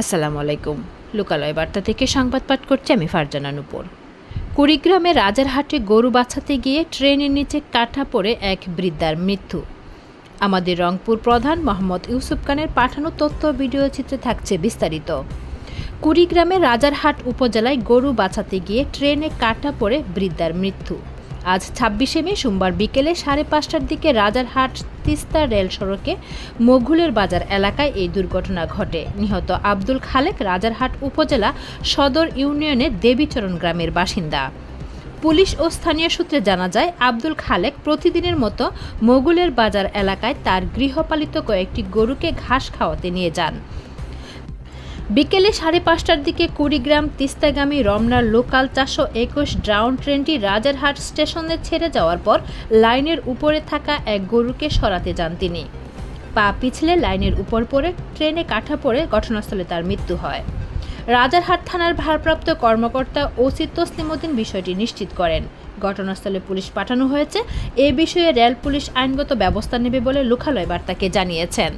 আসসালামু আলাইকুম। লোকালয় বার্তা থেকে সংবাদ পাঠ করছি আমি ফারজানা নুপুর। কুড়িগ্রামে রাজারহাটে গরু বাছাতে গিয়ে ট্রেনের নিচে কাটা পড়ে এক বৃদ্ধার মৃত্যু। আমাদের রংপুর প্রধান মোহাম্মদ ইউসুফ খানের পাঠানো তথ্য ভিডিও চিত্রে থাকছে বিস্তারিত। কুড়িগ্রামে রাজারহাট উপজেলায় গরু বাছাতে গিয়ে ট্রেনে কাটা পড়ে বৃদ্ধার মৃত্যু। আজ ছাব্বিশে মে, সোমবার বিকেলে সাড়ে পাঁচটার দিকে রাজারহাট তিস্তা রেল সড়কে মঘুলের বাজার এলাকায় এই দুর্ঘটনা ঘটে। নিহত আব্দুল খালেক রাজারহাট উপজেলা সদর ইউনিয়নের দেবীচরণ গ্রামের বাসিন্দা। পুলিশ ও স্থানীয় সূত্রে জানা যায়, আব্দুল খালেক প্রতিদিনের মতো মগুলের বাজার এলাকায় তার গৃহপালিত কয়েকটি গরুকে ঘাস খাওয়াতে নিয়ে যান। বিকেলে সাড়ে পাঁচটার দিকে কুড়িগ্রাম তিস্তাগামী রমনার লোকাল চারশো একুশ ড্রাউন ট্রেনটি রাজারহাট স্টেশনে ছেড়ে যাওয়ার পর লাইনের উপরে থাকা এক গরুকে সরাতে যান তিনি। পা পিছলে লাইনের উপর পড়ে ট্রেনে কাঠা পড়ে ঘটনাস্থলে তার মৃত্যু হয়। রাজারহাট থানার ভারপ্রাপ্ত কর্মকর্তা ওসি তসলিমুদ্দিন বিষয়টি নিশ্চিত করেন। ঘটনাস্থলে পুলিশ পাঠানো হয়েছে। এ বিষয়ে রেল পুলিশ আইনগত ব্যবস্থা নেবে বলে লোকালয় বার্তাকে জানিয়েছেন।